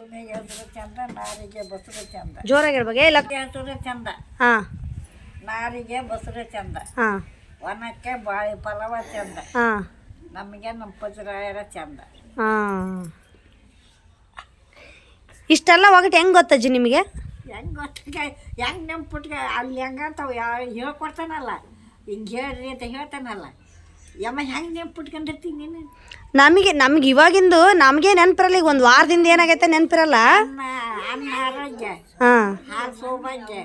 ಭೂಮಿಗೆ ಚಂದ ನಾರಿಗೆ ಬಸರು ಚಂದ ಜೋರಾಗಿರ್ಬೇಕು. ಲಕ್ಕಿ ಹೆಸರು ಚಂದ ಹಾಂ. ನಾರಿಗೆ ಬಸರು ಚಂದ ಹಾಂ. ಬಾಳಿ ಫಲವ ಚಂದ ನಮಗೆ ನಮ್ಮ ಪಜರಾಯರ ಚಂದ ಇಷ್ಟೆಲ್ಲ ಒಗಟ್ ಹೆಂಗೆ ಗೊತ್ತಜ್ಜಿ ನಿಮಗೆ? ಹೆಂಗೆ ಗೊತ್ತಿಗೆ ಹೆಂಗೆ ನೆಂಪುಟ್ಗೆ ಪುಟ್ಗೆ ಅಲ್ಲಿ ಹೆಂಗಂತಾವ ಯಾವ ಹೇಳ್ಕೊಡ್ತಾನಲ್ಲ. ಹಿಂಗೆ ಹೇಳ್ರಿ ಅಂತ ಹೇಳ್ತಾನಲ್ಲ. ಯಮ್ಮ ಹೆಂಗೆ ನೆನ್ಪು ಪುಟ್ಕೊಂಡಿರ್ತೀನಿ ನೀನು? ನಮಗೆ ನಮ್ಗೆ ಇವಾಗಿಂದು ನಮಗೆ ನೆನಪಿರಲ್ಲ ಈಗ ಒಂದು ವಾರದಿಂದ ಏನಾಗೈತೆ ನೆನಪಿರಲ್ಲ? ಅನ್ನ ಅನ್ನ ಆರೋಗ್ಯ ಹಾಂ. ಹಾಲು ಸೌಭಾಗ್ಯ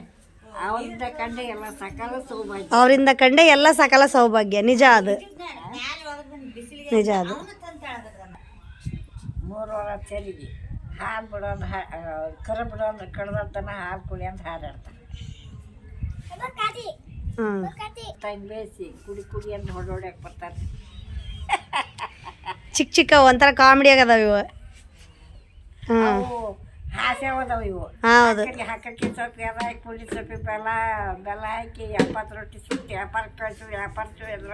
ಅವರಿಂದ ಕಂಡ ಎಲ್ಲ ಸಕಲ ಸೌಭಾಗ್ಯ. ಅವರಿಂದ ಕಂಡೆ ಎಲ್ಲ ಸಕಲ ಸೌಭಾಗ್ಯ ನಿಜ ಅದು. ನಿಜ ಅದು. ಮೂರು ವಾರ ತೆರಿಗೆ ಹಾಲು ಬಿಡೋದು ಹಾ ಕರ ಬಿಡೋದು ಕಡ್ದಂತ ಹಾಲು ಕುಡಿ ಅಂತ ಹಾರಾಡ್ತಾನೆ. ಬೇಯಿಸಿ ಕುಡಿ ಕುಡಿ ಅಂತ ಹೊಡೋಡ್ಯಾಕ ಬರ್ತಾರೆ. ಚಿಕ್ಕ ಚಿಕ್ಕ ಒಂಥರ ಕಾಮಿಡಿ ಆಗದಾವ ಇವು. ಯಾವ ಅವು ಹಾಸ್ಯ ಅದಾವ ಇವು. ಹೌದು. ಹಾಕಿ ಹಾಕಕ್ಕೆ ಸೊಪ್ಪು ಎಲ್ಲ ಹಾಕಿ ಪುಡಿ ಸೊಪ್ಪು ಬೆಲ್ಲ ಬೆಲ್ಲ ಹಾಕಿ ರೊಟ್ಟಿ ಸುಟ್ಟು ವ್ಯಾಪಾರ ಕಳಿಸು ವ್ಯಾಪಾರ ಎಲ್ಲ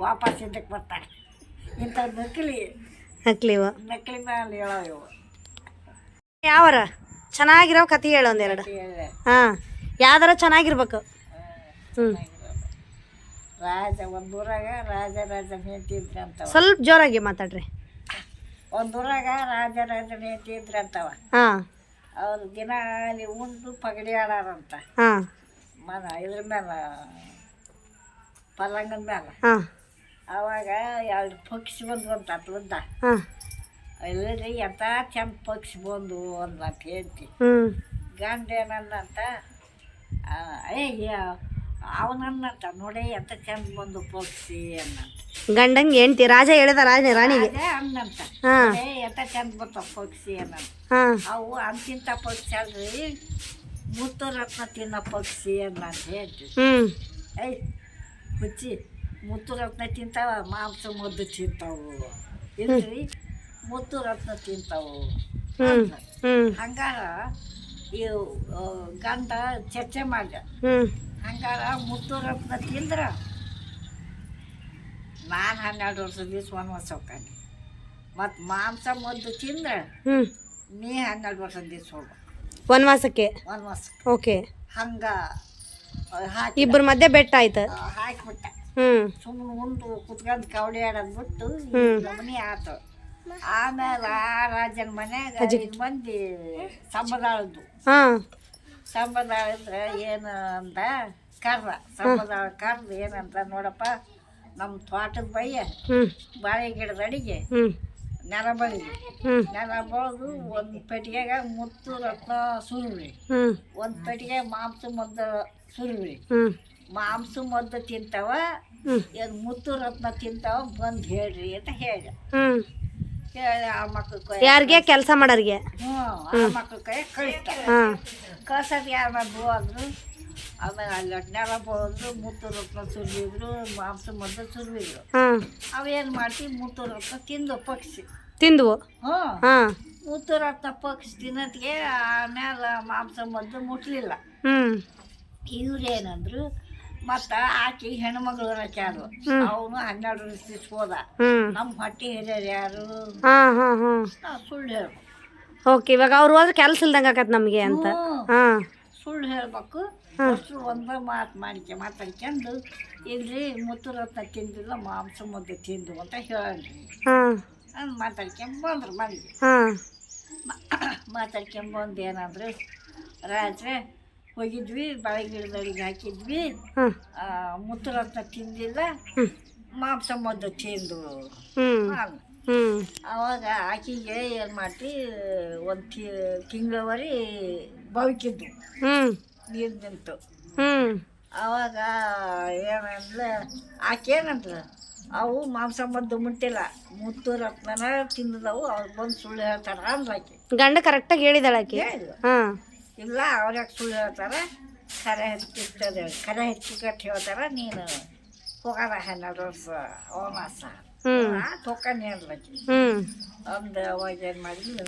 ವಾಪಸ್ ಇದಕ್ಕೆ ಬರ್ತಾರೆ. ಇಂಥ ನಕಲಿ. ನಕ್ಲಿ ಇವು. ನಕಲಿ ಮೇಲೆ ಹೇಳೋ ಇವು. ಯಾವರ? ಚೆನ್ನಾಗಿರೋ ಕತೆ ಹೇಳು ಒಂದೆರಡು. ಹಾ ಹಾಂ. ಯಾವ್ದಾರ ಚೆನ್ನಾಗಿರ್ಬೇಕು. ರಾಜ ಒಂದು ಊರಾಗ ರಾಜ ರಾಜನ ಹೆಂಡತಿ ಇದ್ರಂತವ ಸ್ವಲ್ಪ ಜೋರಾಗಿ ಮಾತಾಡ್ರಿ. ಒಂದೂರಾಗ ರಾಜ ರಾಜ ಹೆಂಡತಿ ಇದ್ರಂತವ ಹಾಂ. ಅವ್ರು ದಿನ ಅಲ್ಲಿ ಉಂಡು ಪಗಡಿ ಆಡಾರಂತ. ಹಾಂ. ಮನ ಇದ್ರ ಮೇಲೆ ಪಲ್ಲಂಗದ ಮೇಲೆ ಹಾಂ. ಅವಾಗ ಎರಡು ಪಕ್ಷಿ ಬಂದು ಅಂತ ಅದ್ರಿಂದ ಹಾಂ. ಇಲ್ಲರಿ ಎಂಥ ಚಂದ ಪಕ್ಷಿ ಬಂದು ಅಂತ ಹೇಳ್ತಿ ಗಂಡ ಏನಂದಂತ ಏ ಅವನನ್ನಂತ ನೋಡಿ ಎಂತ ಚಂದ ಬಂದು ಪಕ್ಷಿ ಅನ್ನಂತ ಗಂಡಂಗೆ ಹೆಂಡ್ತಿ ರಾಜ ಹೇಳಿದ ರಾಜ ರಾಣಿಗೆ. ಅದೇ ಅನ್ನಂತ ಹಾಂ. ಏ ಎಂತ ಚಂದ ಬಂತ ಪಕ್ಷಿ ಅನ್ನಂತ ಹಾಂ. ಅವು ಅಂತಿಂತ ಪಕ್ಷಿ ಅಲ್ರಿ ಮುತ್ತು ರತ್ನ ತಿನ್ನೋ ಪಕ್ಷಿ ಅನ್ನಂತ ಹೇಳ್ತಿ ಹ್ಞೂ ಏಯ್ ಹುಚ್ಚಿ ಮುತ್ತು ರತ್ನ ತಿಂತಾವ ಮಾಂಸ ಮುದ್ದು ತಿಂತಾವು. ಇಲ್ರಿ ಮುತ್ತು ರತ್ನ ತಿಂತಾವು. ಹಂಗಾರ ಇವು ಆ, ಗಂಡ ಚರ್ಚೆ ಮಾಡ್ದ. ಹ್ಞೂ ಹಂಗಾರ ರತ್ನ ತಿಂದ್ರ ನಾನು ಹನ್ನೆರಡು ವರ್ಷದ ದಿವಸ ಹೋಗ್ತಾನೆ. ಮತ್ತು ಮಾಂಸ ಮದ್ದು ತಿಂದ್ರೆ ನೀ ಹನ್ನೆರಡು ವರ್ಷದ ದಿವಸ ಹೋಗ. ವನವಾಸಕ್ಕೆ ವನವಾಸ ಓಕೆ. ಹಂಗ ಹಾಕಿ ಇಬ್ಬರ ಮಧ್ಯೆ ಬೆಟ್ಟ ಆಯ್ತು? ಹಾಕಿಬಿಟ್ಟೆ. ಹ್ಞೂ ಸುಮ್ಮನೆ ಉಂಡು ಕುತ್ಕೊಂಡು ಕವಡಿ ಆಡೋದು ಬಿಟ್ಟು ಹ್ಮ್. ಗಮನಿ ಆತು. ಆಮೇಲೆ ಆ ರಾಜನ ಮನ್ಯಾಗ ಐದು ಮಂದಿ ಸಂಬದಾಳದ್ದು ಹಾಂ ಅಂದ್ರೆ ಏನು ಅಂದ? ಕರ್ದ ಸಂಬದಾಳ ಕರ್ದ ಏನಂತ ನೋಡಪ್ಪ. ನಮ್ಮ ತೋಟದ ಬಯ್ಯ ಬಾಳೆ ಗಿಡದ ಅಡಿಗೆ. ನೆಲ ಬಳಿದು ನೆಲ ಬಳ್ದು ಒಂದು ಪೆಟ್ಟಿಗೆಗ ಮುತ್ತು ರತ್ನ ಸುರುಳಿ. ಒಂದು ಪೆಟ್ಟಿಗೆ ಮಾಂಸ ಮದ್ದು ಸುರುಳಿ. ಮಾಂಸ ಮದ್ದು ತಿಂತಾವ. ಏನು ಮುತ್ತು ರತ್ನ ತಿಂತಾವ ಬಂದು ಹೇಳ್ರಿ ಅಂತ ಹೇಳಿ ಆ ಮಕ್ಳ ಕೈ ಯಾರಿಗೆ? ಕೆಲಸ ಮಾಡೋರಿಗೆ. ಹ್ಞೂ ಆ ಮಕ್ಳ ಕೈ ಕಳಿಸ್ತಾರೆ ಹಾಂ. ಕಳ್ಸೋದು ಯಾರು ಹೋದ್ರು ಆಮೇಲೆ ಅಲ್ಲಿ ನೆಲ ಹೋದ್ರು ಮುತ್ತು ರೊಕ್ಕ ಸುರಿದ್ರು ಮಾಂಸ ಮದ್ದು ಸುರಿದ್ರು. ಹಾಂ. ಅವೇನು ಮಾಡ್ತೀವಿ ಮುತ್ತು ರೊಕ್ಕ ತಿಂದು ಪಕ್ಷಿ. ತಿಂದ್ವು? ಹ್ಞೂ. ಹಾಂ. ಮುತ್ತು ರೊಕ್ಕ ಪಕ್ಷಿ ತಿನ್ನೋದಕ್ಕೆ ಆಮೇಲೆ ಮಾಂಸ ಮದ್ದು ಮುಟ್ಲಿಲ್ಲ. ಹ್ಞೂ ಇವ್ರೇನಂದ್ರು ಮತ್ತು ಆಕಿ ಹೆಣ್ಮಗಳು ರಚಾರು ಅವನು ಹನ್ನೆರಡು ವರ್ಷ ಹೋದ ನಮ್ ನಮ್ಮ ಹೊಟ್ಟೆ ಹಿರಿಯರು ಯಾರು? ಹಾಂ ಹಾಂ ಹಾಂ. ನಾವು ಸುಳ್ಳು ಹೇಳ್ಬೇಕು. ಓಕೆ ಇವಾಗ ಅವ್ರು ಹೋದ್ರೆ ಕೆಲಸ ಇಲ್ದಂಗೆ ಆಕತ್ ನಮಗೆ ಅಂತ. ಹಾಂ. ಸುಳ್ಳು ಹೇಳ್ಬೇಕು. ಅಷ್ಟು ಒಂದೇ ಮಾತು ಮಾಡಿಕೆ ಮಾತಾಡ್ಕೊಂಡು ಇಲ್ರಿ ಮುತ್ತು ರತ್ನ ತಿಂದಿಲ್ಲ ಮಾಂಸ ಮುದ್ದೆ ತಿಂದು ಅಂತ ಹೇಳಿ ಹಾಂ. ಮಾತಾಡ್ಕೊಂಡ್ ಬಂದ್ರು ಮನೆಗೆ. ಹಾಂ. ಮಾತಾಡ್ಕೊಂಬಂದು ಏನಂದ್ರೆ ರಾತ್ರಿ ಹೋಗಿದ್ವಿ ಬಾಳೆ ಗಿಡದೊಳಗೆ ಹಾಕಿದ್ವಿ ಆ, ರತ್ನ ತಿಂದಿಲ್ಲ. ಮಾಂಸ ಮದ್ದು ತಿಂದು. ಅವಾಗ ಆಕಿಗೆ ಏನು ಮಾಡಿ ಒಂದು ತಿ ತಿಂಗಳವರೆ ಬದುಕಿದ್ದು ಹ್ಞೂ ನೀರು ನಿಂತು. ಹ್ಞೂ ಅವಾಗ ಏನಂದ್ರೆ ಆಕೆ ಏನಂದ್ರೆ ಅವು ಮಾಂಸ ಮದ್ದು ಮುಟ್ಟಿಲ್ಲ. ಮುತ್ತು ರತ್ನನ ತಿಂದದವು ಅವ್ರು ಬಂದು ಸುಳ್ಳು ಹೇಳ್ತಾರ ಅಂದ್ರೆ ಆಕೆ. ಗಂಡ ಕರೆಕ್ಟಾಗಿ ಹೇಳಿದಾಳೆ ಆಕೆ? ಹೇಳಿದ್ರು. ಹಾಂ. ಇಲ್ಲ ಅವ್ರ್ಯಾಕೆ ಸುಳ್ಳು ಹೇಳ್ತಾರೆ. ಕರೆ ಹೆಚ್ಚಿರ್ತದೆ ಕರೆ ಹೆಚ್ಚಿಕಟ್ಟು ಹೇಳ್ತಾರೆ ನೀನು ಹೋಗೋಣ ಹನ್ನೆರಡು ವರ್ಷ ವನವಾಸ ಹ್ಮ್. ತೊಕೊಂಡ್ ಹೇಳ್ಬೇಕು ಹ್ಞೂ ಅಂದು ಅವಾಗ ಏನು ಮಾಡಿದ್ಲು?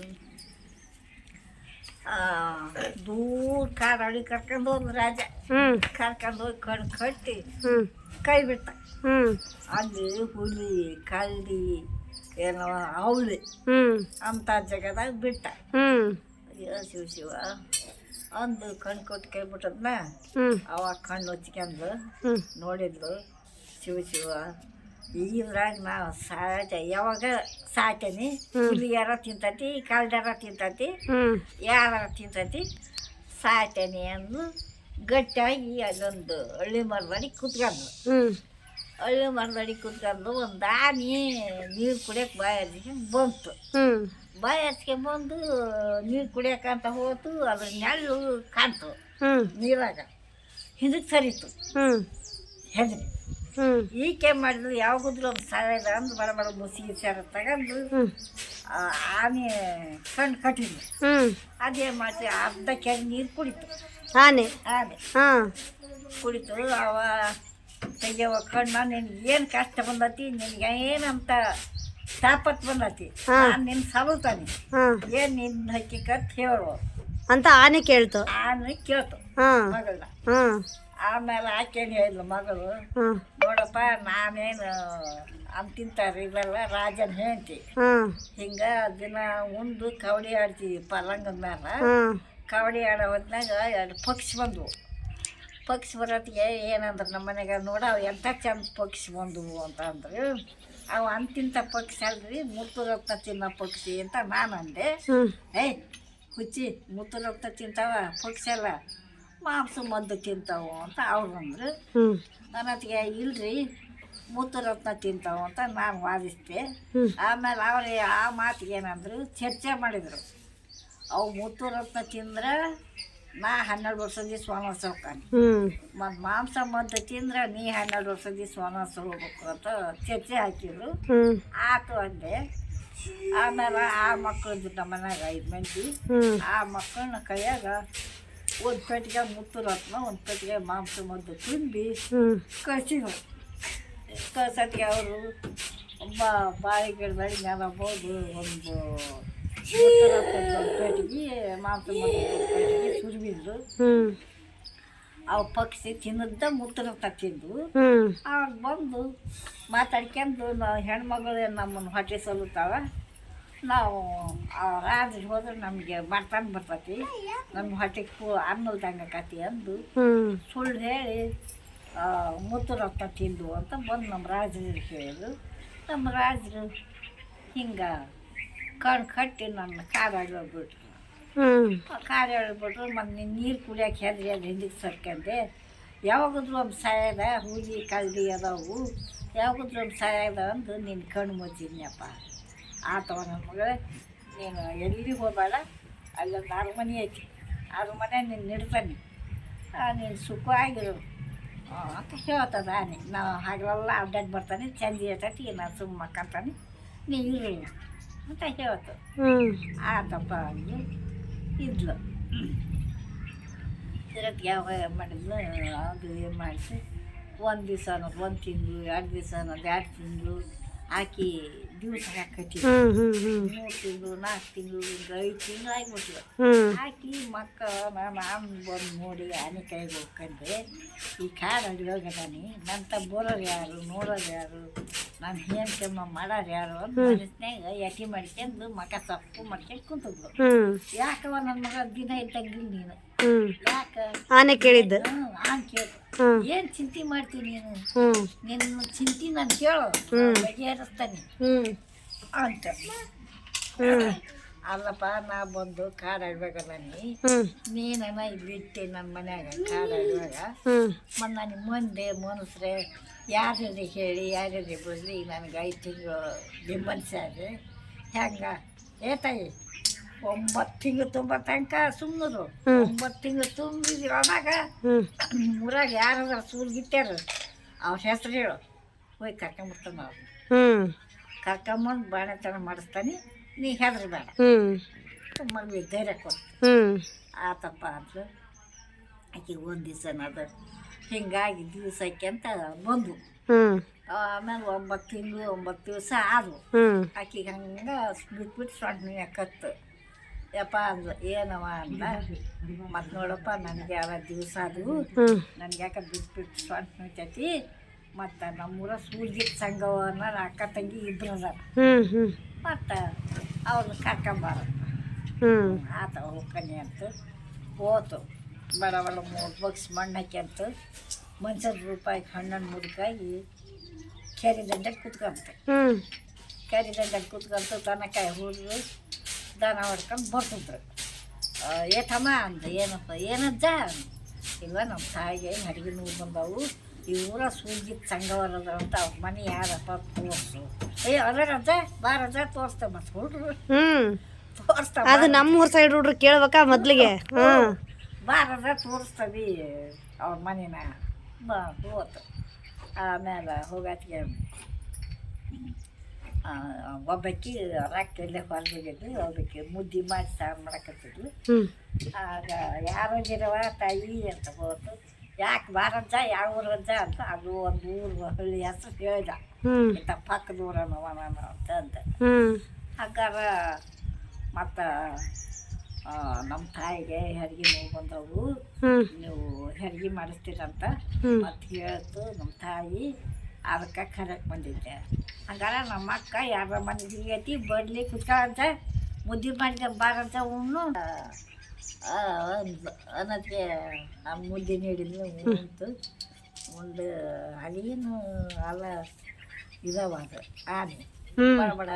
ದೂರ ಕಾಡು ಅಡಿ ಕರ್ಕೊಂಡು ಹೋದ್ಲು ರಾಜ. ಹ್ಞೂ ಕರ್ಕೊಂಡು ಹೋಗಿ ಕಣ್ಣು ಕಟ್ಟಿ ಹ್ಞೂ ಕೈ ಬಿಟ್ಟ. ಹ್ಞೂ ಅಲ್ಲಿ ಹುಲಿ ಕಳ್ಳಿ ಏನೋ ಅವಳಿ ಹ್ಞೂ ಅಂತ ಜಗದಾಗ ಬಿಟ್ಟ. ಹ್ಞೂ ಶಿವ ಶಿವ ಅಂದು ಕಣ್ಣು ಕೊಟ್ಟು ಕೇಳ್ಬಿಟ್ಟದ್ನ ಅವಾಗ ಕಣ್ಣು ಹೊಚ್ಕೊಂಡು ನೋಡಿದ್ಲು ಶಿವ ಶಿವ ಇದ್ರಾಗ ನಾವು ಸಾಟ ಯಾವಾಗ ಸಾಟೇನಿ ಹುಲಿ ಯಾರ ತಿಂತತಿ ಕಲ್ದಾರ ತಿಂತತಿ ಯಾರ ತಿಂತತಿ ಸಾಟೇನಿ ಅಂದು ಗಟ್ಟಿಯಾಗಿ ಅದೊಂದು ಹಳ್ಳಿ ಮರದಡಿ ಕುತ್ಕೊಂಡು ಹಳ್ಳಿ ಮರದಡಿ ಕುತ್ಕೊಂಡು ಒಂದು ಆನೆ ನೀರು ಕುಡಿಯೋಕೆ ಬಾಯಿ ಹಚ್ಕೊಂಡು ಬಂತು ಬಾಯಿ ಹಚ್ಕೊಂಬಂದು ನೀರು ಕುಡಿಯೋಕಂತ ಹೋತು ಅದ್ರ ನೆಲ್ಲು ಕಾಣ್ತು ಹ್ಞೂ ನೀರಾಗ. ಹಿಂದಕ್ಕೆ ಸರಿತು. ಹ್ಞೂ ಹೆದ್ರಿ. ಹ್ಞೂ ಈಕೆ ಮಾಡಿದ್ರು ಯಾವಾಗದ್ರು ಒಂದು ಸಾವಿರ ಅಂದ್ರೆ ಬಡ ಬಡ ಮುಸಿಗೆ ಸಾರ ತಗೊಂಡು ಆನೆ ಕಣ್ಣು ಕಟ್ಟಿದ್ವಿ ಹ್ಞೂ ಅದೇ ಮಾಡ್ತೀವಿ ಅರ್ಧ ಕೆರೆ ನೀರು ಕುಡಿತು. ಆನೆ. ಆನೆ. ಹಾಂ. ಕುಡಿತು ಅವ ತೆಗಿಯವ ಕಣ್ಣ ನಿನ್ಗೆ ಏನು ಕಷ್ಟ ಬಂದತಿ ನಿನ್ಗೆ ಏನಂತ ತಾಪತ್ ಬಂದತಿ. ನಾನು ಹಾಂ. ಏನು ನಿನ್ನ ಹಕ್ಕಿಕತ್ ಹೇಳು. ಅಂತ ಆನೆ ಕೇಳ್ತು. ಆನೆ ಕೇಳ್ತು. ಹಾಂ. ಮಗಳನ್ನ ಹಾಂ. ಆಮೇಲೆ ಆಕೇನು ಹೇಳಿದ್ಲು ಮಗಳು. ಹಾಂ. ನೋಡಪ್ಪ ನಾನೇನು ಅಂತಿಂತಾರೆ ಇವೆಲ್ಲ ರಾಜನ ಹೇಳ್ತಿ ಹಿಂಗ ಹಿಂಗೆ ದಿನ ಉಂಡು ಕವಡಿ ಆಡ್ತೀವಿ ಪಲಂಗ ಮೇಲೆ ಹಾಂ. ಕವಡಿ ಆಡೋ ಹೊತ್ನಾಗ ಎರಡು ಪಕ್ಷಿ ಬಂದವು. ಪಕ್ಷಿ ಬರೋತ್ತಿಗೆ ಏನಂದ್ರೆ ನಮ್ಮ ಮನೆಗೆ ನೋಡ ಎಂಥ ಚಂದ ಪಕ್ಷಿ ಬಂದವು ಅಂತ ಅಂದ್ರು. ಅವು ಅಂತಿಂತ ಪಕ್ಷಿ ಅಲ್ರಿ ಮುತ್ತು ರಕ್ತ ತಿನ್ನೋ ಪಕ್ಷಿ ಅಂತ ನಾನು ಅಂದೆ ಏಯ್ ಹುಚ್ಚಿ ಮುತ್ತು ರಕ್ತ ತಿಂತಾವ ಪಕ್ಷಿ ಅಲ್ಲ ಮಾಂಸ ಮದ್ದು ತಿಂತಾವು ಅಂತ ಅವ್ರು ಅಂದ್ರು. ನನ್ನತ್ಗೆ ಇಲ್ರಿ ಮುತ್ತು ರತ್ನ ತಿಂತಾವು ಅಂತ ನಾನು ವಾದಿಸ್ದೆ. ಆಮೇಲೆ ಅವ್ರು ಆ ಮಾತಿಗೆ ಏನಂದ್ರು ಚರ್ಚೆ ಮಾಡಿದರು. ಅವು ಮುತ್ತು ರತ್ನ ತಿಂದ್ರೆ ನಾ ಹನ್ನೆರಡು ವರ್ಷದ ವನವಾಸ ಹೋಗ್ತಾನೆ ಮತ್ತು ಮಾಂಸ ಮದ್ದು ತಿಂದ್ರೆ ನೀ ಹನ್ನೆರಡು ವರ್ಷದ ವನವಾಸ ಹೋಗ್ಬೇಕು ಅಂತ ಚರ್ಚೆ ಹಾಕಿದ್ರು. ಆತು ಅಂದೆ. ಆಮೇಲೆ ಆ ಮಕ್ಕಳದ್ದು ನಮ್ಮ ಮನ್ಯಾಗ ಐದು ಮಂದಿ. ಆ ಮಕ್ಕಳನ್ನ ಕೈಯಾಗ ಒಂದು ಪೆಟ್ಟಿಗೆ ಮುತ್ತು ರತ್ನ ಒಂದು ಪೆಟ್ಟಿಗೆ ಮಾಂಸ ಮದ್ದು ತುಂಬಿ ಹ್ಞೂ ಕಳ್ಸಿದ್ರು. ಕಳ್ಸತ್ತಿಗೆ ಅವರು ಒಬ್ಬ ಬಾಯಿ ಗಿಡದಲ್ಲಿ ನೆಲಬೋದು ಒಂದು ಒಂದು ಪೆಟ್ಟಿಗೆ ಮಾಂಸ ಪೆಟ್ಟಿಗೆ ಸುರಿಬಿದ್ರು ಅವು ಪಕ್ಷಿ ತಿನ್ನದ್ದ ಮುತ್ತು ರತ್ನ ತಿಂದು. ಹ್ಞೂ ಅವಾಗ ಬಂದು ಮಾತಾಡ್ಕೊಂಡು ನಾವು ಹೆಣ್ಮಗಳು ನಮ್ಮನ್ನು ಹೊಟ್ಟೆ ಸಲ್ಲುತ್ತಾವ. ನಾವು ಆ ರಾತ್ರಿ ಹೋದ್ರೆ ನಮಗೆ ಬರ್ತಾನೆ ಬರ್ತತಿ. ನಮ್ಮ ಹೊಟ್ಟೆಗೆ ಪೂ ಅನ್ನಲ್ದಂಗೆ ಆಕತಿ ಅಂದು ಸುಳ್ಳು ಹೇಳಿ ಮುತ್ತು ರಕ್ತ ತಿಂದು ಅಂತ ಬಂದು ನಮ್ಮ ರಾಜರಿಗೆ ಹೇಳಿದ್ರು. ನಮ್ಮ ರಾಜರು ಹಿಂಗೆ ಕಣ್ಣು ಕಟ್ಟಿ ನನ್ನ ಹೋಗ್ಬಿಟ್ರು ಹ್ಞೂ ಕಾಡು ಹೇಳ್ಬಿಟ್ರು ಮತ್ತೆ ನೀನು ನೀರು ಕುಡಿಯೋಕೆ ಹೆದ್ರಿ ಅದು ಹಿಂದಕ್ಕೆ ಸರ್ಕಂದೆ ಯಾವಾಗದ್ರು ಒಂದು ಸಾಯದ ಹೂಜಿ ಕಲ್ದಿ ಅದಾವು. ಯಾವಾಗದ್ರು ಒಂದು ಸಾಯದ ಅಂದು ನಿನ್ನ ಕಣ್ಣು ಮುಚ್ಚಿದ್ನಪ್ಪ. ಆತವ ನನ್ನ ಮಗಳೇ ನೀನು ಎಲ್ಲಿ ಹೋಗಬೇಡ ಅಲ್ಲೊಂದು ಅರಮನೆ ಐತಿ. ಅರಮನೆ ನೀನು ನಿಡ್ತಾನೆ. ನೀನು ಸುಖವಾಗಿರು. ಅಂತ ಹೇಳ್ತದ ಆನೆ. ನಾವು ಹಾಗೆಲ್ಲ ಅಡ್ಡಾಡಿ ಬರ್ತಾನೆ ಚಂದಿ ಇರ್ತೈತಿ ನಾನು ಸುಮ್ಮ ಮಕ್ಕಂತಾನೆ ನೀ ಇರು ಅಂತ ಹೇಳ್ತು. ಆತಪ್ಪ ಅಂದು ಇದ್ಲು. ಇದಕ್ಕೆ ಯಾವ ಮಾಡಿದ್ಲು ಅದು ಏನು ಮಾಡಿಸಿ ಒಂದು ದಿವಸ ಅನ್ನೋದು ಒಂದು ತಿಂಗಳು ಎರಡು ದಿವಸ ಅನ್ನೋದು ಎರಡು ತಿಂಗಳು ಹಾಕಿ ದಿವಸ ಹಾಕತಿ ಮೂರು ತಿಂಗಳು ನಾಲ್ಕು ತಿಂಗಳು ಐದು ತಿಂಗಳು ಆಗಿಬಿಟ್ಲು ಹ್ಞೂ ಹಾಕಿ ಮಕ್ಕಳು ನಾನು ಬಂದು ನೋಡಿ ಆನೆ ಕೈಗೆ ಹೋಗ್ಕೊಂಡೆ ಈ ಕಾಡು ಅಡಿಯೋಗದಾನಿ ನಂತ ಬರೋರು ಯಾರು ನೋಡೋರು ಯಾರು ನಾನು ಏನು ಕೆಮ್ಮ ಮಾಡೋರು ಯಾರು ಅಂತ ಯಟಿ ಮಾಡ್ಕೊಂಡು ಮಕ ಸಪ್ಪು ಮಾಡ್ಕೊಂಡು ಕುಂತಿದ್ರು ಯಾಕವ ನನ್ನ ಮಗ ದಿನ ಇದ್ದಂಗಿಲ್ಲ ನೀನು ಯಾಕೆ ಆನೆ ಕೇಳಿದ್ದು ಹ್ಞೂ ಆನ್ ಏನು ಚಿಂತೆ ಮಾಡ್ತೀನಿ ನೀನು? ನಿನ್ನ ಚಿಂತೆ ನಾನು ಕೇಳು. ಬಗೆಹರಿಸ್ತಾನೆ ಅಂತ. ಅಲ್ಲಪ್ಪ ನಾ ಬಂದು ಕಾಡು ಆಡ್ಬೇಕಲ್ಲ ನೀ ಹ್ಞೂ ನೀನನ ಮನ್ಯಾಗ ಕಾಡಾಡುವಾಗ ಮತ್ತು ನನಗೆ ಮುಂದೆ ಮನಸ್ರೆ ಯಾರ್ಯಾರಿಗೆ ಹೇಳಿ ಯಾರ್ಯಾರಿಗೆ ಬರಲಿ ನನಗೆ ಐದು ತಿಂಗಳು ಬೆಂಬಲಿಸ್ಯಾರೆ ಹೆಂಗ? ಏ ತಾಯಿ? ಒಂಬತ್ತು ತಿಂಗಳು ತುಂಬ ತನಕ ಸುಮ್ಮನದು. ಒಂಬತ್ತು ತಿಂಗಳು ತುಂಬಿದ್ವಿ ಹ್ಞೂ ಊರಾಗ ಯಾರಾದ್ರ ಸೂರ್ಗಿಟ್ಟಾರ ಅವ್ರ ಹೆಸ್ರು ಹೇಳು. ಹೋಗಿ ಕರ್ಕೊಂಬರ್ತಾನೆ ಅವ್ರು. ಹ್ಞೂ ಕರ್ಕೊಂಬಂದು ಬಾಣತನ ಮಾಡಿಸ್ತಾನೆ ನೀ ಹೆದ್ರಿ ಬೇಡ. ಮಗು ಧೈರ್ಯ ಹ್ಞೂ ಆತಪ್ಪ ಅಂತ ಆಕೆ ಒಂದು ದಿವಸ ಅದ ಹಿಂಗಾಗಿ ದಿವಸಕ್ಕೆ ಅಂತ ಬಂದು ಆಮೇಲೆ ಒಂಬತ್ತು ತಿಂಗಳು ಒಂಬತ್ತು ದಿವಸ ಆದವು. ಆಕಿಗೆ ಹಂಗೆ ಬಿಟ್ಬಿಟ್ಟು ಸಣ್ಣ ಕತ್ತು. ಯಪ್ಪ ಅಂದ್ಲು ಏನವ ಅಂದ ಮತ್ತು ನೋಡಪ್ಪ ನನಗೆ ಯಾವ ದಿವಸ ಅದು ನನಗೆ ಯಾಕೆ ಬಿಟ್ಟು ಬಿಟ್ಟು ಸ್ವಂತ ನುಯ್ತೈತಿ ಮತ್ತು ನಮ್ಮೂರ ಸೂರ್ಜಿತ್ ಸಂಘವನ್ನ ಅಕ್ಕ ತಂಗಿ ಇಬ್ರು ಅದಾರ. ಮತ್ತು ಅವ್ರನ್ನ ಕರ್ಕೊಂಬಾರ ಆತ ಹೋಗ್ಕನಿ ಅಂತ ಹೋತು. ಬಡ ಬಡ ಮೂರು ಬಗ್ಸ್ ಮಣ್ಣು ಹಾಕ್ಯಂತ ಮಂಚದ ರೂಪಾಯಿ ಹಣ್ಣನ್ನು ಮುದುಕಾಗಿ ಕೆರೆ ದಂಡೆಗೆ ಕುತ್ಕೊಂತ ಕೆರೆ ದಂಡೆಗೆ ಕುತ್ಕೊಂತ ದನಕಾಯಿ ಹುಡ್ರು ದನ ಹೊಡ್ಕೊಂಡು ಬರ್ತಿದ್ರು. ಏತಮ್ಮ ಅಂದ ಏನಪ್ಪ ಏನಜ್ಜ. ಇಲ್ಲ ನಮ್ಮ ತಾಯಿಗೆ ಅಡಿಗೆ ನೋವು ಬಂದವು? ಇವರ ಊರ ಸೂಜಿತ್ ಸಂಘವರದ ಅಂತ ಅವ್ರ ಮನೆ ಯಾರಪ್ಪ ತೋರಿಸು. ಏ ಅದರಜ್ಜ ಬಾರಜ್ಜ ತೋರಿಸ್ತೇವೆ ಮತ್ತು ಹುಡ್ರು. ಹ್ಞೂ ತೋರಿಸ್ತಾ ಅದು ನಮ್ಮೂರ ಸೈಡ್ ಹುಡ್ರು ಕೇಳ್ಬೇಕಾ ಮೊದ್ಲಿಗೆ? ಬಾರ ಬಾರದ ತೋರಿಸ್ತೀವಿ ಅವ್ರ ಮನೇನ. ಬಾ ಹೋತು ಆಮೇಲೆ ಹೋಗತ್ತಿಗೆ ಒಬ್ಬಾಕಿ ರೊಕ್ಕ ಇಲ್ಲೇ ಹೊರಗಿದ್ದು ಒಬ್ಬಾಕಿ ಮುದ್ದೆ ಮಾಡಿ ಸಾರು ಮಾಡಕತ್ತಿದ್ಲು ಹ್ಞೂ ಆಗ ಯಾರು ಗಿರವ ತಾಯಿ ಅಂತ ಹೋತು ಯಾಕೆ ಬಾರಂತ ಯಾವ ಊರಜ್ಜ ಅಂತ ಅದು ಒಂದು ಊರು ಹಳ್ಳಿ ಹೆಸರು ಹೇಳ್ದ ಹ್ಞೂ ಇಂಥ ಪಕ್ಕದ ಊರನವ ಅಂತ ಅಂತ ಅಂದ. ಹಾಗಾರ ಮತ್ತು ನಮ್ಮ ತಾಯಿಗೆ ಹೆರಿಗೆ ನೋವು ಬಂದವು. ನೀವು ಹೆರಿಗೆ ಮಾಡಿಸ್ತೀರಂತ ಮತ್ತು ಹೇಳ್ತು ನಮ್ಮ ತಾಯಿ. ಅದಕ್ಕೆ ಕರೆಕ್ಟ್ ಬಂದಿದ್ದೆ. ಹಂಗಾರೆ ನಮ್ಮ ಅಕ್ಕ ಯಾರ ಮನೆಗೆ ಐತಿ ಬಡ್ಲಿ ಕುತ್ಕೊಳ್ಳಂತ ಮುದ್ದೆ ಮಾಡಿದ ಬಾರಂತ ಉಣ್ಣು ಅನ್ನೋದಕ್ಕೆ ಆ ಮುದ್ದೆ ನೀಡಿದ್ಲು ಉಂಟು. ಉಂಡು ಅದೇನು ಅಲ್ಲ ಅದು, ಆನೆ. ಬಡ ಬಡ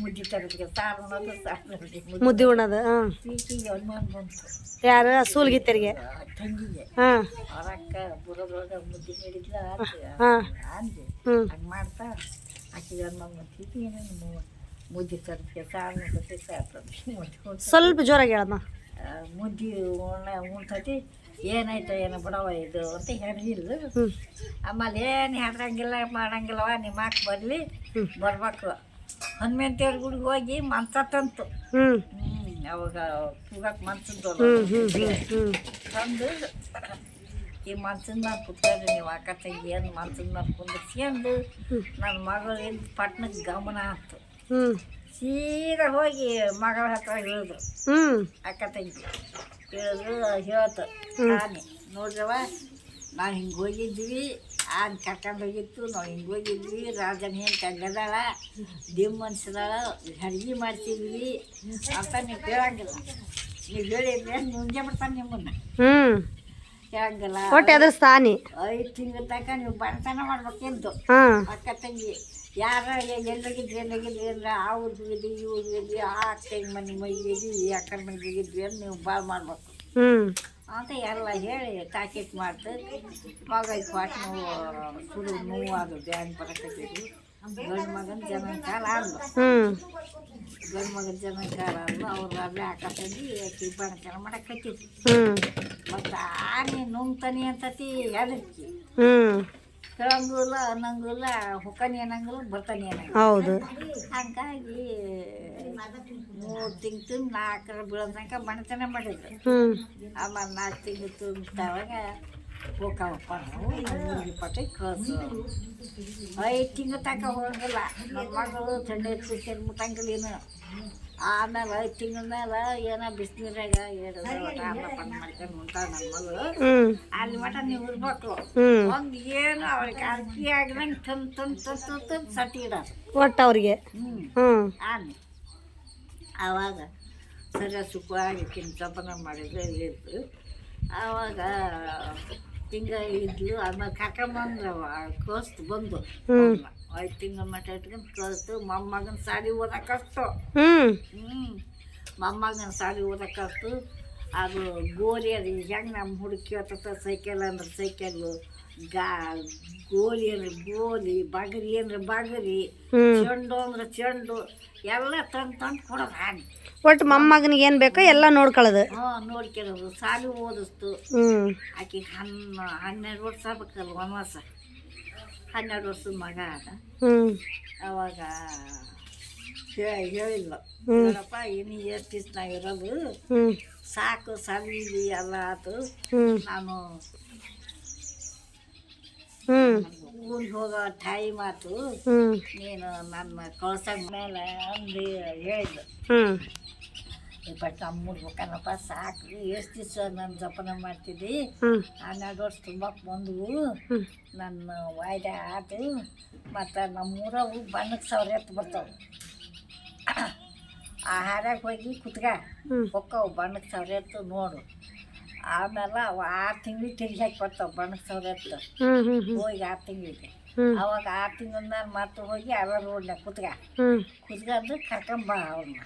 ಮುದ್ದೆ ತರೋದಕ್ಕೆ ಸಾರು ಉಣೋದು ಸಾರು ಮುದ್ದೆ ಉಣೋದು ಹಾಂ. ಪ್ರೀತಿಗೆ ಅನುಮಾನ ಬಂತು ಯಾರು? ತಂಗಿಗೆ. ಹಾಂ. ಬರೋದ್ರೊಳಗೆ ಮುದ್ದೆ ನೀಡಿದ್ಲ ಹಾಂ. ಅಂದೆ ಹಂಗೆ ಮಾಡ್ತಾ ಆಕಿಗೆ ಅನುಮಾನ ಮುದ್ದೆ ಸಾರು ಸಾರು ಮುದ್ದೆ ಸ್ವಲ್ಪ ಜೋರಾಗಿ ಹೇಳಮ್ಮ. ಮುದ್ದಿ ಮುದ್ದೆ ಉಣ್ಣ ಉಣ್ತತಿ. ಏನಾಯ್ತು ಏನು ಬಿಡವ ಇದು ಅಂತ ಹೇಳಿಲ್ಲ. ಆಮೇಲೆ ಏನು ಹೇಳಂಗಿಲ್ಲ ಮಾಡಂಗಿಲ್ಲವ ನಿಮ್ಮ ಹಾಕಿ ಬರಲಿ ಬರ್ಬೇಕು. ಹನುಮಂತೇವ್ರ ಗುಡಿಗೆ ಹೋಗಿ ಮಂಚ ತಂತು. ಅವಾಗ ಕೂಗಕ್ಕೆ ಹ್ಞೂ ತಂದು ಈ ಮನ್ಸಿನ ಮೇಲೆ ಕುತ್ಕೊಂಡ್ರಿ ನೀವು ಅಕ್ಕ ತಂಗಿ ಏನು ಮನ್ಸಿನ ಮೇಲೆ ಕುಂದಿಸ್ಕೊಂಡು ನನ್ನ ಮಗಳು ಎಲ್ಲಿ ಪಟ್ಟಣಕ್ಕೆ ಗಮನ ಆಯ್ತು ಸೀದಾ ಹೋಗಿ ಮಗಳ ಹತ್ರ ಹೇಳಿದ್ರು. ಅಕ್ಕ ತಂಗಿ. ಹೇಳಿದ್ರು ಹೇಳ್ತು. ಆನೆ ನೋಡ್ರವ ನಾವು ಹಿಂಗೆ ಹೋಗಿದ್ವಿ ಆನೆ ಕರ್ಕೊಂಡು ಹೋಗಿತ್ತು ನಾವು ಹಿಂಗೆ ಹೋಗಿದ್ವಿ ರಾಜನ ಏನು ಕಗ್ಗದಾಳ ದಿಮ್ ಅನ್ಸದಾಳ ಅಡ್ಗೆ ಮಾಡ್ತಿದ್ವಿ. ಅಂತ ನೀವು ಕೇಳಂಗಿಲ್ಲ. ನೀವು ಹೇಳಿದ್ರೆ ನುಂಜೆ ಬಿಡ್ತಾನೆ ನಿಮ್ಮನ್ನ. ಒಟ್ಟು ಅದ್ರ ಸ್ಥಾನಿ ಐದು ತಿಂಗಳ ತನಕ ನೀವು ಬಡತನ ಮಾಡ್ಬೇಕೆಂದು. ಹಾಂ. ಅಕ್ಕ ತಂಗಿ ಯಾರ ಎಲ್ಲೋಗಿದ್ವಿ ಎಲ್ಲೋಗಿದ್ವಿ ಅಂದ್ರೆ ಆ ಊರಿಗೆ ಹೋಗಿದ್ವಿ ಈ ಊರಿಗೆ ಹೋಗಿದ್ವಿ ಆ ಅಕ್ಕ ಮನೆ ಮೈಗಿದ್ವಿ ಈ ಅಕ್ಕನ ಮನೆಗಿದ್ವಿ ಅಂತ ನೀವು ಭಾಳ ಮಾಡ್ಬೇಕು. ಹ್ಞೂ ಅಂತ ಎಲ್ಲ ಹೇಳಿ ಟಾಕೆಟ್ ಮಾಡ್ತು ಮಗ ಪಾಟ್ ನೋವು ಸುಡು ನೋವು ಅದು ಬ್ಯಾಂಕ್ ಬರಕತ್ತಿದ್ವಿ ಗಂಡು ಮಗನ ಜನಕಾಲ ಹ್ಞೂ ಗಂಡು ಮಗನ ಜನಕಾಲ ಅಂದ್ರು ಅವ್ರು ಅಲ್ಲೇ ಹಾಕತ್ತಂದು ಬಣಕಾರ ಮಾಡಕತ್ತಿದ್ವಿ ಆನೆ ನುಂಗ್ತಾನೆ ಅಂತತಿ ಅದಕ್ಕೆ ಹ್ಞೂ ಕೇಳಂಗಿಲ್ಲ ಅನ್ನಂಗಿಲ್ಲ ಹೊಕ್ಕನಿ ಅನ್ನಂಗಿಲ್ಲ ಬರ್ತಾನೆ ಅನ್ನಂಗಿಲ್ಲ. ಹೌದು. ಹಂಗಾಗಿ ಮೂರು ತಿಂಗ್ ತಿಂದು ನಾಲ್ಕರ ಬೀಳೋ ತನಕ ಮನೆತನ ಮಾಡಿದ್ರು. ಹ್ಮ್. ಆಮೇಲೆ ನಾಲ್ಕು ತಿಂಗಳು ತುಂಬಿದವಾಗ ಹೋಗವಪ್ಪ ನಾವು ಪಟ್ಟಿ ಕಳ್ಸು. ಐದು ತಿಂಗಳು ತನಕ ಹೋಗಂಗಿಲ್ಲ. ನಮ್ಮ ಮಗಳು ಥಂಡಿ ಮುಟ್ಟಂಗಿಲ್ಲ ಏನು ಆಮೇಲೆ ಐದು ತಿಂಗಳ ಮೇಲೆ ಏನೋ ಬಿಸಿನೀರಾಗ ಮಾಡ್ಕೊಂಡು ಉಂಟಾಳ ನನ್ನ ಮಗಳು. ಹ್ಞೂ ಅಲ್ಲಿ ಮಟ ನೀವು ಇರ್ಬೇಕು. ಹ್ಞೂ ಒಂದು ಏನು ಅವ್ರಿಗೆ ಅರ್ಕಿ ಆಗ್ದಂಗೆ ತಂದು ತಂದು ತಂದು ತಂದು ತುಂಬ ಸತಿ ಇಡೋದು. ಒಟ್ಟು ಅವ್ರಿಗೆ. ಹ್ಞೂ ಹ್ಞೂ ಆನೆ ಆವಾಗ ಸರಿ ಸುಖವಾಗಿ ಕಿಂಚಪನ ಮಾಡಿದ್ರೆ ಇದ್ದು ಆವಾಗ ಹಿಂಗ ಇದ್ಲು ಆಮೇಲೆ ಕರ್ಕೊಂಬಂದ್ರು ಕೋಸ್ತು ಬಂದು. ಐದು ತಿಂಗಳ ಮಟ್ಟ ಇಟ್ಕೊಂಡು ಕಲಿತು ಮೊಮ್ಮಗನ ಸಾಲಿ ಓದಕ್ಕೆ ಕಸ್ತು ಹ್ಞೂ ಮೊಮ್ಮಗನ ಸಾಲಿ ಓದಕ್ಕೆ ಕಸ್ತು ಅದು ಗೋಲಿ ಅದು ಹೆಂಗೆ ನಮ್ಮ ಹುಡುಕಿ ಹೊತ್ತ ಸೈಕಲ್ ಅಂದ್ರೆ ಸೈಕಲ್ಲು ಗಾ ಗೋಲಿ ಅಂದ್ರೆ ಗೋಲಿ ಬಗರಿ ಅಂದ್ರೆ ಬಗರಿ ಚಂಡು ಅಂದ್ರೆ ಚೆಂಡು. ಎಲ್ಲ ತಂದು ತಂದು ಕೊಡೋದು ಹಾನಿ ಒಟ್ಟು ಮೊಮ್ಮಗನಿಗೆ ಏನು ಬೇಕೋ ಎಲ್ಲ ನೋಡ್ಕೊಳ್ಳೋದು. ಹ್ಞೂ ನೋಡ್ಕೊಳ್ಳೋದು. ಸಾಲಿ ಓದಿಸ್ತು. ಆಕೆ ಹನ್ನ ಹನ್ನೆರಡು ವರ್ಷ ಆಗ್ಬೇಕಲ್ಲ ವನವಾಸ ಹನ್ನೆರಡು ವರ್ಷದ ಮಗ ಅದ ಹ್ಞೂ ಅವಾಗ ಹೇ- ಹೇಳಿಲ್ಲ ಹ್ಮ್. ನೋಡಪ್ಪ ಇನ್ನು ಎಷ್ಟು ದಿವ್ಸ ನಾ ಇರೋದು ಹ್ಞೂ ಸಾಕು ಸಾಲಿಗೆ ಎಲ್ಲ ಆತು ಹ್ಞೂ ನಾನು ಹ್ಞೂ ಊರಿಗೆ ಹೋಗೋ ಟೈಮ್ ಆತು ಹ್ಞೂ ನೀನು ನನ್ನ ಕಳ್ಸಂಗ ಮೇಲೆ ಅಂದು ಹೇಳಿದ್ದು ಹ್ಞೂ ಬಟ್ ನಮ್ಮೂರು ಹೋಗ್ಕನಪ್ಪ ಸಾಕು. ಎಷ್ಟು ದಿವಸ ನಾನು ಜಪನ ಮಾಡ್ತಿದ್ದೆ? ಹನ್ನೆರಡು ವರ್ಷ ತುಂಬಕ್ಕೆ ಬಂದವು. ನನ್ನ ವಾಯ್ದೆ ಆತು. ಮತ್ತು ನಮ್ಮೂರವು ಬಣ್ಣಕ್ಕೆ ಸಾವಿರ ಎತ್ತು ಬರ್ತಾವೆ. ಆಹಾರಕ್ಕೆ ಹೋಗಿ ಕುತ್ಕ ಹೊಕ್ಕವು ಬಣ್ಣಕ್ಕೆ ಸಾವಿರ ಎತ್ತು ನೋಡು. ಆಮೇಲೆ ಅವು ಆರು ತಿಂಗಳಿಗೆ ತಿರುಗಿ ಹಾಕಿ ಬರ್ತಾವೆ ಬಣ್ಣಕ್ಕೆ ಸಾವಿರ ಎತ್ತು. ಹೋಗಿ ಆರು ತಿಂಗಳಿಗೆ. ಅವಾಗ ಆರು ತಿಂಗಳ ಮೇಲೆ ಮತ್ತೆ ಹೋಗಿ ಅವ ಕುತ್ಗ. ಕುತ್ಗ ಅಂದ್ರೆ ಕರ್ಕೊಂಬ ಅವ್ರನ್ನ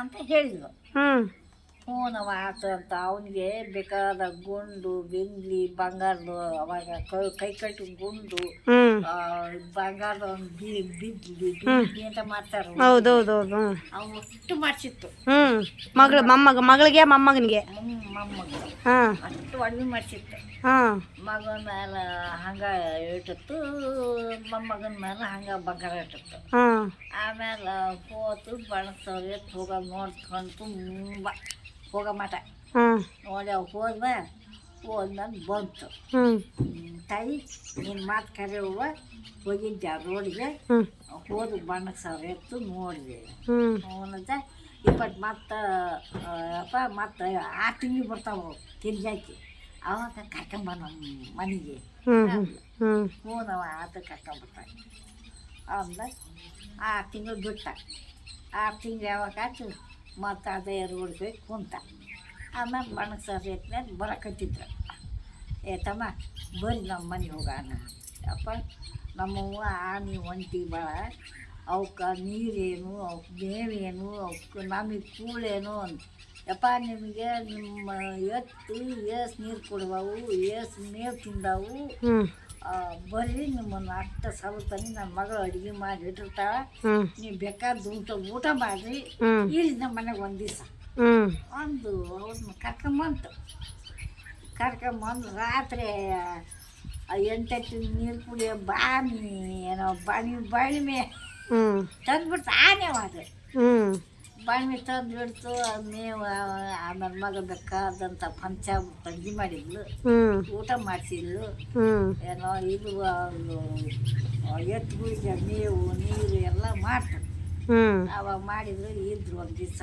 ಅಂತ ಹೇಳಿದ್ರು ಹ್ಞೂ ಹ್ಞೂನವ ಆತು ಅಂತ ಅವನಿಗೆ ಬೇಕಾದ ಗುಂಡು ಬೆಂಗ್ಲಿ ಬಂಗಾರದು ಅವಾಗ ಕೈ ಕಟ್ಟಿ ಗುಂಡು ಬಂಗಾರದ ಒಂದು ಬಿ ಬಿದ್ಲಿ ಬಿದ್ಲಿ ಅಂತ ಮಾಡ್ತಾರೆ ಹೌದು ಹೌದು ಹೌದು ಹ್ಞೂ ಅವು ಅಷ್ಟು ಮಾಡಿಸಿತ್ತು. ಹ್ಞೂ ಮಗಳು ಮೊಮ್ಮಗ ಮಗಳಿಗೆ ಮೊಮ್ಮಗನಿಗೆ. ಮೊಮ್ಮಗ. ಅಷ್ಟು ಅಡುಗೆ ಮಾಡಿಸಿತ್ತು. ಹಾಂ. ಮಗನ ಮೇಲೆ ಹಂಗೆ ಇಟ್ಟಿತ್ತು ಮೊಮ್ಮಗನ ಮೇಲೆ ಹಂಗೆ ಬಂಗಾರ ಇಟ್ಟಿತ್ತು. ಹಾಂ. ಆಮೇಲೆ ಹೋತು ಬಣಸವ್ರೆ ಹೋಗ ನೋಡ್ಕೊಂಡು ತುಂಬ ಹೋಗೋ ಮಟ. ಹಾಂ. ನೋಡಿ ಅವು ಹೋದ್ವ ಹೋದ್ಮೇಲೆ ಬಂತು. ಹ್ಞೂ ತಾಯಿ ನಿನ್ನ ಮಾತು ಕರೆಯುವ ಹೋಗಿದ್ದೆ ರೋಡಿಗೆ? ಹೋದ ಬಣ್ಣಕ್ಕೆ ಸಾವಿರ ಎತ್ತು ನೋಡಿದೆ. ಅವನಂತ ಇಪ್ಪತ್ತು ಮತ್ತು ಅಪ್ಪ ಮತ್ತೆ ಆ ತಿಂಗಳು ಬರ್ತಾವೆ ತಿರ್ಗಾಕಿ ಅವಾಗ ಕರ್ಕೊಂಬ ನಮ್ಮ ಮನೆಗೆ ಹ್ಞೂ ಹ್ಞೂ ಹ್ಞೂ ಹ್ಞೂ ನಾವು ಆತ ಕರ್ಕೊಂಬರ್ತಾನೆ ಅಂದ ಆರು ತಿಂಗಳು ಬಿಟ್ಟ ಆರು ತಿಂಗಳು ಯಾವಾಗ ಆಯ್ತು ಮತ್ತು ಅದೇ ಹೋಗಿ ಕುಂತ ಆಮೇಲೆ ಬಣ್ಣಕ್ಕೆ ಸರ್ ಎತ್ಮೇಲೆ ಬರಕತ್ತಿದ್ರು ಏ ತಮ್ಮ ಬರ್ರಿ ನಮ್ಮ ಮನೆ ಹೋಗೋಣ ಅಪ್ಪ ನಮ್ಮವ್ವ ಆನೆ ಒಂಟಿ ಭಾಳ ಅವಕ್ಕೆ ನೀರೇನು ಅವಕ್ಕೆ ಮೇವೇನು ಅವಕ್ಕೆ ನಮಗೆ ಕೂಳೇನು ಅಂತ ಯಪ್ಪ ನಿಮಗೆ ನಿಮ್ಮ ಎತ್ತು ಏಸ್ ನೀರು ಕೊಡುವವು ಏಸ್ ಮೇವು ತಿಂದವು. ಬರ್ರಿ ನಿಮ್ಮನ್ನು ಅಷ್ಟ ಸಲತನಿ ನನ್ನ ಮಗಳು ಅಡುಗೆ ಮಾಡಿ ಇಟ್ಟಿರ್ತಾಳ ನೀವು ಬೇಕಾದ ಊಟ ಊಟ ಮಾಡಿರಿ. ಇಲ್ಲಿ ನಮ್ಮ ಮನೆಗೆ ಒಂದು ದಿವಸ. ಒಂದು ಅವ್ರನ್ನ ಕರ್ಕೊಂಬಂತು. ಕರ್ಕೊಂಬಂದು ರಾತ್ರಿ ಎಂಟತ್ತು ನೀರು ಕುಡಿಯೋ ಬಾಮಿ ಏನೋ ಬಾಣಿ ಬಾಳಿಮೆ ತಂದ್ಬಿಡ್ತು ಆನೆ ಅದು ಹ್ಞೂ ತಂದು ಬಿಡ್ತು ಮೇವು ಆಮೇಲೆ ಮಗ ಬೇಕಾದಂಥ ಪಂಚ ಅಡುಗೆ ಮಾಡಿದ್ಲು. ಊಟ ಮಾಡಿಸಿದ್ಲು. ಏನೋ ಇದು ಎತ್ತುಗಳಿಗೆ ಮೇವು ನೀರು ಎಲ್ಲ ಮಾಡ್ತಾರೆ ಅವಾಗ ಮಾಡಿದ್ರು ಇದ್ರು ಒಂದು ದಿವಸ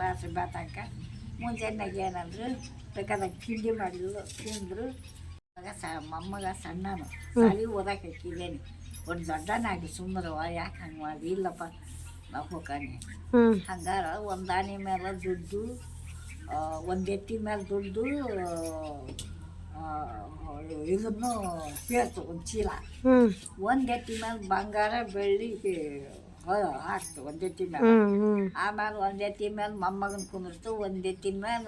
ರಾತ್ರಿ ಬಾತಂಕ. ಮುಂಜಾನೆಗೆ ಏನಂದ್ರು ಬೇಕಾದಾಗ ತಿಂಡಿ ಮಾಡಿದ್ರು ತಿಂದರು. ಮಗ ಸ ಮೊಮ್ಮಗ ಸಣ್ಣನು. ಸಾಲಿ ಓದಕ್ಕೆ ಹಾಕಿದ್ದೇನೆ. ಒಂದು ದೊಡ್ಡನಾಗಿ ಸುಮ್ಮರವ ಯಾಕೆ ಹಂಗೆ ಮಾಡಿ ಇಲ್ಲಪ್ಪ. ನಾವು ಹೋಗಾನೆ ಹಂಗಾರ ಒಂದು ಆನೆ ಮೇಲೆ ದುಡ್ಡು ಒಂದು ಎತ್ತಿ ಮ್ಯಾಲ ದುಡ್ಡು ಇದನ್ನು ಸೇರ್ತು ಒಂದು ಚೀಲ. ಒಂದು ಎತ್ತಿ ಮೇಲೆ ಬಂಗಾರ ಬೆಳ್ಳಿ ಹಾಕ್ತು ಒಂದು ಎತ್ತಿ ಮ್ಯಾಲ. ಆಮೇಲೆ ಒಂದು ಎತ್ತಿ ಮೇಲೆ ಮೊಮ್ಮಗನ ಕುಂದಿರ್ತು ಒಂದು ಎತ್ತಿ ಮ್ಯಾಲ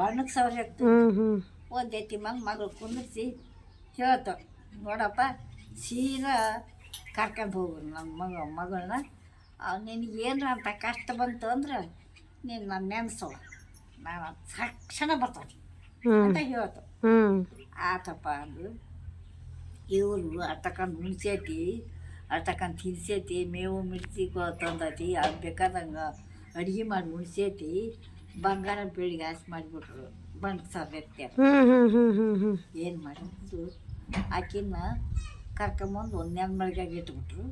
ಬಣ್ಣಕ್ಕೆ ಸವರಿ ಹಾಕ್ತು. ಒಂದು ಎತ್ತಿ ಮೇಲೆ ಮಗಳು ಕುಂದಿರ್ಸಿ ಹೇಳ್ತು ನೋಡಪ್ಪ ಸೀದಾ ಕರ್ಕೊಂಡು ಹೋಗು ನಮ್ಮ ಮಗ ಮಗಳನ್ನ. ನಿನಗೇನು ಅಂತ ಕಷ್ಟ ಬಂತು ಅಂದ್ರೆ ನೀನು ನನ್ನ ನೆನೆಸು. ನಾನು ತಕ್ಷಣ ಬರ್ತಾನೆ ಅಂತ ಹೇಳ್ತು. ಆತಪ್ಪ ಅಂದು ಇವರು ಅರ್ತಕ್ಕಂಥ ಹುಣ್ಸೈತಿ ಅರ್ತಕ್ಕಂಥ ತಿನ್ಸೈತಿ ಮೇವು ಮಿರ್ಚಿ ತಂದೈತಿ ಅದು ಬೇಕಾದಂಗೆ ಅಡುಗೆ ಮಾಡಿ ಉಣ್ಸೈತಿ ಬಂಗಾರ ಬೆಳಿಗ್ಗೆ ಆಸೆ ಮಾಡಿಬಿಟ್ರು. ಬಂದು ಸರ್ ವ್ಯಕ್ತಿ ಏನು ಮಾಡಿದ್ದು ಆಕಿನ ಕರ್ಕೊಂಬಂದು ಒಂದು ಮಳಿಗೆ ಇಟ್ಬಿಟ್ರು.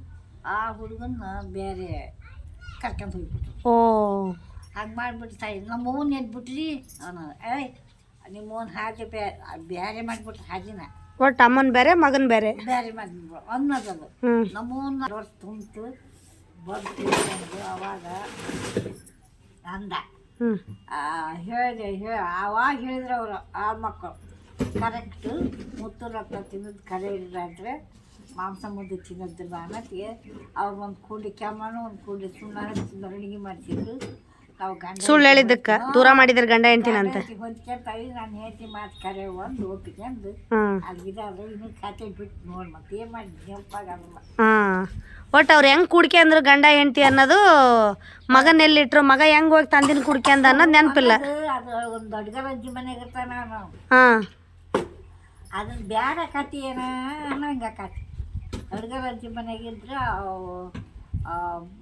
ಆ ಹುಡುಗನ್ನ ಬೇರೆ ಕರ್ಕೊಂಡು ಹೋಗ್ಬಿಟ್ಟು ಓ. ಹಂಗೆ ಮಾಡಿಬಿಟ್ಟು ತಾಯಿ. ನಮ್ಮ ಅವ್ವನ ಎದ್ಬಿಟ್ರಿ ಅವನು ಏಯ್ ನಿಮ್ಮ ಅವ್ನ ಹಾಗೆ ಬೇರೆ ಬೇರೆ ಮಾಡಿಬಿಟ್ರು ಹಾಜಿನ ಒಟ್ಟು ಅಮ್ಮನ ಬೇರೆ ಮಗನ ಬೇರೆ? ಬೇರೆ ಮಾಡಿಬಿಟ್ರು. ಅನ್ನೋದದು. ನಮ್ಮ ನಮ್ಮನ್ನ ವರ್ಷ ತುಂಬಿತು ಬಂದು ಅವಾಗ ಅಂದ. ಹ್ಞೂ ಹೇಳಿದೆ ಹೇಳಿ ಆವಾಗ ಹೇಳಿದ್ರು ಅವರು ಆ ಮಕ್ಕಳು. ಕರೆಕ್ಟ್ ಮುತ್ತು ರಕ್ತ ತಿನ್ನೋದು ಕರೆ ಇಲ್ಲ ಅಂದರೆ ಮಾಂಸ ಮುದ್ದೆ ತಿನ್ನೋದಿಲ್ಲ ಅನ್ನೋತ್ತಿಗೆ ಅವ್ರು ಒಂದು ಕೂಡಿ ಕೆಮ್ಮಣ್ಣು ಒಂದು ಕೂಡಿ ಸುಣ್ಣ ಹಚ್ಚಿ ಮಾಡ್ತಿದ್ರು ನಾವು ಗಂಡ ಸುಳ್ಳು ಹೇಳಿದ್ದಕ್ಕ? ದೂರ ಮಾಡಿದ್ರೆ ಗಂಡ ಹೆಂಡ್ತಿನಂತ ಹೊಂದ್ಕೊಂತಾವಿ ನಾನು ಹೇಳ್ತಿ ಮಾತು ಕರೆ ಒಂದು ಒಪ್ಪಿಕೊಂಡು ಹ್ಞೂ ಅಲ್ಲಿದ್ದಾದ್ರೆ ಇನ್ನೂ ಖಾತೆ ಬಿಟ್ಟು ನೋಡಿ ಮತ್ತೆ ಏನು ಮಾಡಿ ನೆನಪಾಗಲ್ಲ ಹಾಂ. ಒಟ್ಟು ಅವ್ರು ಹೆಂಗೆ ಕುಡ್ಕೆ ಅಂದ್ರು ಗಂಡ ಹೆಂಡತಿ ಅನ್ನೋದು ಮಗನ ಎಲ್ಲಿಟ್ರು ಮಗ ಹೆಂಗೆ ಹೋಗಿ ತಂದಿನ ಕುಡ್ಕೆ ಅಂದ ಅನ್ನೋದು ನೆನಪಿಲ್ಲ. ಅದು ಒಂದು ಅಡ್ಗರ ಅಜ್ಜಿ ಮನೆಗೆ ಇರ್ತಾನ ನಾವು ಹಾಂ. ಅದನ್ನ ಬೇರೆ ಕತಿ ಏನ ಅನ್ನಂಗೆ ಕತೆ ಅಡ್ಗರ ಅಜ್ಜಿ ಮನೆಗಿದ್ರೆ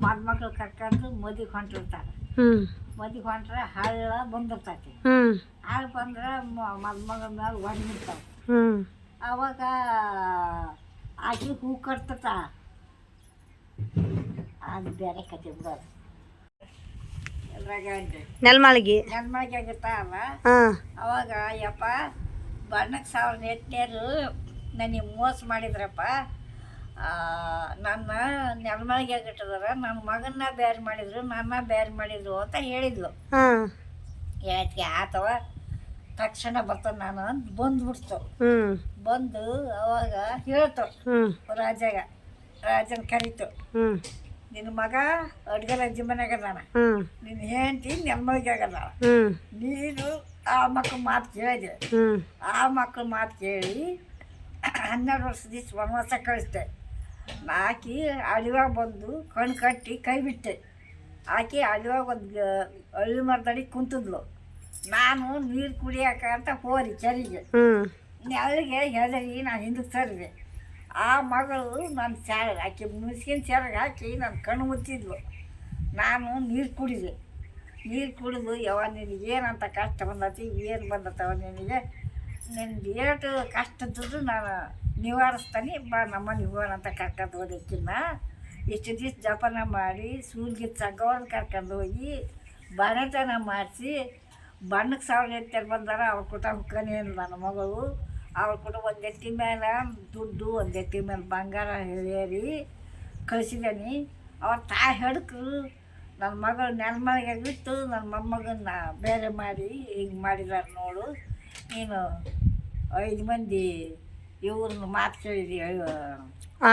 ಮದ್ಮಕ್ಳು ಕರ್ಕೊಂಡು ಮೋದಿ ಹೊಂಟಿರ್ತಾರೆ. ಮದಿಗೆ ಹೊಂಟ್ರೆ ಹಳ್ಳ ಬಂದಿರ್ತೈತಿ. ಹಳ್ಳ ಬಂದ್ರೆ ಮದುಮಗನ ಮೇಲೆ ಒಣಗಿರ್ತಾವೆ. ಅವಾಗ ಆಕೆ ಹೂ ಕಟ್ತತ? ಅದು ಬೇರೆ ಕತೆ ಬಿಡೋದು ನೆಲ್ಮಾಳಿಗೆ. ನೆಲ್ಮಾಳಿಗೆ ಆಗಿರ್ತಾವ ಅವಾಗ ಯಪ್ಪ ಬಣ್ಣಕ್ಕೆ ಸಾವಿರದ ಎಂಟನೇರು ನನಗೆ ಮೋಸ ಮಾಡಿದ್ರಪ್ಪ. ನನ್ನ ನೆಲಮಳಿಗೆ ಆಗಿಟ್ಟದಾರ. ನನ್ನ ಮಗನ್ನ ಬ್ಯಾರಿ ಮಾಡಿದ್ರು ನನ್ನ ಬ್ಯಾರಿ ಮಾಡಿದ್ರು ಅಂತ ಹೇಳಿದ್ಲು. ಹಾಂ. ಯಾಕೆ ಆತವ ತಕ್ಷಣ ಬರ್ತದೆ ನಾನು ಅಂತ ಬಂದ್ಬಿಡ್ತು. ಬಂದು ಅವಾಗ ಹೇಳ್ತು ರಾಜ ರಾಜಾಗ ರಾಜನ ಕರೀತು ನಿನ್ನ ಮಗ ಅಡ್ಗೆ ಅಜ್ಜಿ ಮನೆಗೆ ಅದಾನ. ನಿನ್ನ ಹೆಂಡತಿ ಆಗದಾಳ ಹ್ಞೂ ನೀನು ಆ ಮಕ್ಕಳ ಮಾತು ಕೇಳಿದೆ ಆ ಮಕ್ಕಳ ಮಾತು ಕೇಳಿ ಹನ್ನೆರಡು ವರ್ಷ ದಿವ್ಸ ವನವಾಸ ಕಳಿಸ್ದೆ. ಆಕಿ ಅಳಿವಾಗ ಬಂದು ಕಣ್ಣು ಕಟ್ಟಿ ಕೈ ಬಿಟ್ಟೆ. ಆಕೆ ಅಳಿವಾಗ ಒಂದು ಹಳ್ಳಿ ಮರದಡಿ ಕುಂತಿದ್ಲು. ನಾನು ನೀರು ಕುಡಿಯಾಕ ಅಂತ ಹೋರಿ ಚರಿಗೆ. ಹ್ಞೂ ನೆಲ್ಲಿಗೆ ಹೆದರಿ ನಾನು ಹಿಂದಕ್ಕೆ ಸರಿದೆ. ಆ ಮಗಳು ನನ್ನ ಸ್ಯಾರ ಆಕೆ ಮುಸ್ಕಿನ ಸ್ಯಾರಿಗೆ ಹಾಕಿ ನನ್ನ ಕಣ್ಣು ಮುಚ್ಚಿದ್ಲು. ನಾನು ನೀರು ಕುಡಿದೆ. ನೀರು ಕುಡಿದು ಯಾವ ನಿನಗೆ ಏನಂತ ಕಷ್ಟ ಬಂದತಿ ಏನು ಬಂದತ್ತವ ನಿನಗೆ? ನಿನ್ನ ಏಟು ಕಷ್ಟ ನಾನು ನಿವಾರಿಸ್ತಾನೆ, ಬಾ ನಮ್ಮ ನಿವಾರ ಅಂತ ಕರ್ಕೊಂಡು ಹೋದಕ್ಕಿನ್ನ ಇಷ್ಟು ದಿವಸ ಜಪನ ಮಾಡಿ ಸೂರ್ಯ ಸಗವನ್ನು ಕರ್ಕೊಂಡು ಹೋಗಿ ಬರೆತನ ಮಾಡಿಸಿ ಬಣ್ಣಕ್ಕೆ ಸಾವಿರ ಎತ್ತರ ಬಂದಾರ, ಅವ್ರ ಕೂಟ ಹುಕ್ಕನೇ ಇಲ್ಲ ನನ್ನ ಮಗಳು. ಅವ್ರ ಕೂಡ ಒಂದು ಎತ್ತಿ ಮೇಲೆ ದುಡ್ಡು, ಒಂದು ಎತ್ತಿ ಮೇಲೆ ಬಂಗಾರ ಹೇರಿ ಕಳಿಸಿದಾನೆ. ಅವ್ರ ತಾಯಿ ಹಡ್ಕರು ನನ್ನ ಮಗಳು ನೆನ್ಮಳಿಗೆ ಬಿಟ್ಟು ನನ್ನ ಮೊಮ್ಮಗನ್ನ ಬೇರೆ ಮಾಡಿ ಹಿಂಗೆ ಮಾಡಿದಾರೆ ನೋಡು. ನೀನು ಐದು ಮಂದಿ ಇವ್ರನ್ನ ಮಾತು ಕೇಳಿದಿ ಆ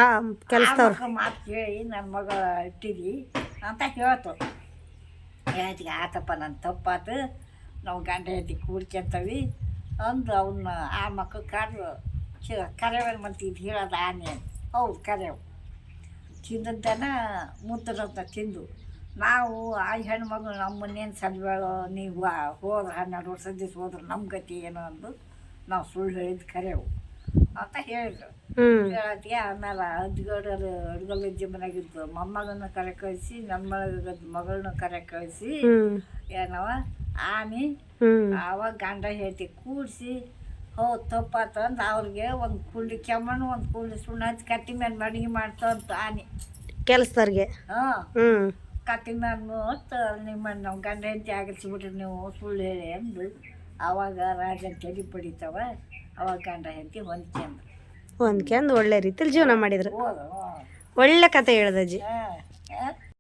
ಕೆಲಸದವ್ರು. ಮಾತು ಕೇಳಿ ನನ್ನ ಮಗ ಇಟ್ಟಿದ್ವಿ ಅಂತ ಹೇಳ್ತು ಹೇಳ್ತಿಗೆ ಆತಪ್ಪ ನನ್ನ ತಪ್ಪಾತು. ನಾವು ಗಂಡ ಹೆಂಡತಿ ಕೂಡ್ಕೊಂತವಿ ಅಂದು ಅವನ್ನ ಆ ಮಕ್ಕಳು ಕರೆದು ಕರೆವನ್ ಮತ್ತೆ ಇದು ಹೇಳೋದು ಆನೆ ಹೌದು ಕರೆವು ತಿಂದಂತನ ಮುತ್ತರಂತ ತಿಂದು. ನಾವು ಆ ಹೆಣ್ಮಗಳು ನಮ್ಮನ್ನೇನು ಸದ್ಬೇಳೋ ನೀವು ಹೋದ್ರೆ ಹನ್ನೆರಡು ವರ್ಷದ ದಿವಸ ಹೋದ್ರೆ ನಮ್ಮ ಗತಿ ಏನು ಅಂದು ನಾವು ಸುಳ್ಳು ಹೇಳಿದ್ದು ಕರೆವು ಅಂತ ಹೇಳಿದ್ರು. ಹೇಳತ್ತಿಗೆ ಆಮೇಲೆ ಅಜ್ಜಗೌಡರು ಅಡ್ಗಲ್ ಅಜ್ಜಿ ಮನೆಗಿದ್ದು ಮೊಮ್ಮಗನ ಕರೆ ಕಳಿಸಿ ನಮ್ಮ ಮಗಳನ್ನ ಕರೆ ಕಳಿಸಿ ಏನವ? ಆನಿ ಆವಾಗ ಗಂಡ ಹೇಳ್ತಿ ಕೂಡಿಸಿ ತಪ್ಪ ತಪ್ಪಾತಂದು ಅವ್ರಿಗೆ ಒಂದು ಕುಂಡಿ ಕೆಮ್ಮಣ್ಣು ಒಂದು ಕುಂಡಿ ಸುಣ್ಣ ಹಚ್ಚಿ ಕಟ್ಟಿ ಮೇಲೆ ಮಾಡ್ತ ಅಂತ ಆನೆ ಕೆಲಸದವ್ರಿಗೆ? ಹಾಂ. ಕಟ್ಟಿ ಮೇಲೆ ಮತ್ತು ನಿಮ್ಮ ನಮ್ಮ ಗಂಡ ಹೆಂಡತಿ ಆಗಿಸ್ಬಿಟ್ರಿ ನೀವು ಸುಳ್ಳು ಹೇಳಿ ಅಂದು. ಆವಾಗ ರಾಜನ ತಲೆ ಪಡಿತಾವ. ಅವಾಗ ಗಂಡ ಹೆಂಡತಿ ಹೊಂದ್ಕೊಂಡು ಹೊಂದ್ಕೊಂಡು ಒಳ್ಳೆ ರೀತಿಲಿ ಜೀವನ ಮಾಡಿದ್ರು. ಒಳ್ಳೆ ಕತೆ ಹೇಳ್ದಜ್ಜಿ